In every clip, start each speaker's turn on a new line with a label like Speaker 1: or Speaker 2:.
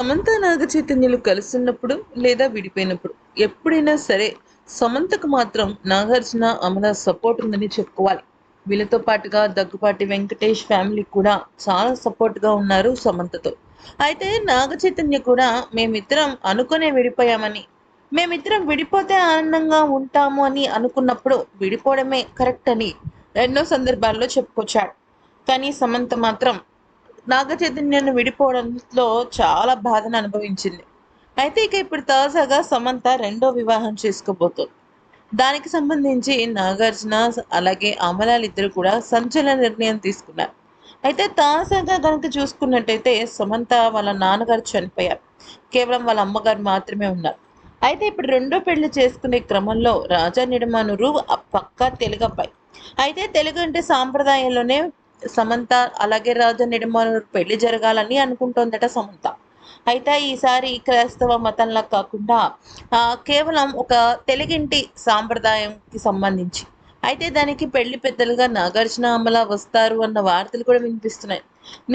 Speaker 1: సమంత నాగ చైతన్యులు కలుస్తున్నప్పుడు లేదా విడిపోయినప్పుడు ఎప్పుడైనా సరే సమంతకు మాత్రం నాగార్జున అమల సపోర్ట్ ఉందని చెప్పుకోవాలి. వీళ్ళతో పాటుగా దగ్గుపాటి వెంకటేష్ ఫ్యామిలీ కూడా చాలా సపోర్ట్గా ఉన్నారు సమంతతో. అయితే నాగ చైతన్య కూడా మేమిద్దరం అనుకునే విడిపోయామని మేమిద్దరం విడిపోతే ఆనందంగా ఉంటాము అని అనుకున్నప్పుడు విడిపోవడమే కరెక్ట్ అని ఎన్నో సందర్భాల్లో చెప్పుకొచ్చాడు. కానీ సమంత మాత్రం నాగ చైతన్యాన్ని విడిపోవడంలో చాలా బాధను అనుభవించింది. అయితే ఇక ఇప్పుడు తాజాగా సమంత రెండో వివాహం చేసుకోబోతుంది. దానికి సంబంధించి నాగార్జున అలాగే అమలాలు ఇద్దరు కూడా సంచలన నిర్ణయం తీసుకున్నారు. అయితే తాజాగా కనుక చూసుకున్నట్టయితే సమంత వాళ్ళ నాన్నగారు చనిపోయారు. కేవలం వాళ్ళ అమ్మగారు మాత్రమే ఉన్నారు. అయితే ఇప్పుడు రెండో పెళ్ళి చేసుకునే క్రమంలో రాజా నిడమానురు పక్కా తెలుగు అబ్బాయి అయితే తెలుగు అంటే సాంప్రదాయంలోనే సమంత అలాగే రాజు నిడమానురు పెళ్ళి జరగాలని అనుకుంటోందట సమంత. అయితే ఈసారి క్రైస్తవ మతంలా కాకుండా కేవలం ఒక తెలుగింటి సాంప్రదాయంకి సంబంధించి. అయితే దానికి పెళ్ళి పెద్దలుగా నాగార్జున అమల వస్తారు అన్న వార్తలు కూడా వినిపిస్తున్నాయి.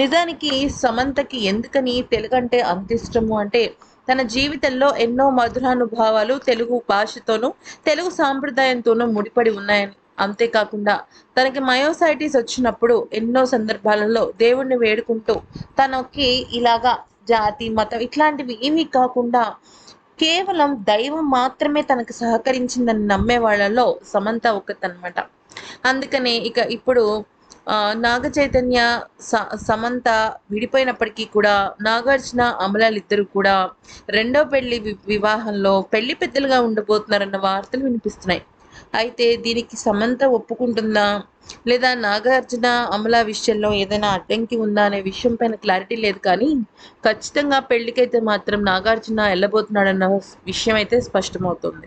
Speaker 1: నిజానికి సమంతకి ఎందుకని తెలుగు అంటే అంత ఇష్టము అంటే తన జీవితంలో ఎన్నో మధురానుభావాలు తెలుగు భాషతోనూ తెలుగు సాంప్రదాయంతోనూ ముడిపడి ఉన్నాయని. అంతేకాకుండా తనకి మయోసైటిస్ వచ్చినప్పుడు ఎన్నో సందర్భాలలో దేవుణ్ణి వేడుకుంటూ తనకి ఇలాగా జాతి మతం ఇట్లాంటివి ఏమీ కాకుండా కేవలం దైవం మాత్రమే తనకు సహకరించిందని నమ్మే వాళ్ళలో సమంత ఒకతనమాట. అందుకనే ఇక ఇప్పుడు ఆ, నాగ చైతన్య స- సమంత విడిపోయినప్పటికీ కూడా నాగార్జున అమలాలు ఇద్దరు కూడా రెండో పెళ్ళి వి- వివాహంలో పెళ్ళి పెద్దలుగా ఉండబోతున్నారన్న వార్తలు వినిపిస్తున్నాయి. అయితే దీనికి సమంత ఒప్పుకుంటుందా? లేదా నాగార్జున అమల విషయంలో ఏదైనా అడ్డంకి ఉందా అనే విషయం పైన క్లారిటీ లేదు కానీ ఖచ్చితంగా పెళ్ళికైతే మాత్రం నాగార్జున వెళ్ళబోతున్నాడన్న విషయం అయితే స్పష్టమవుతుంది.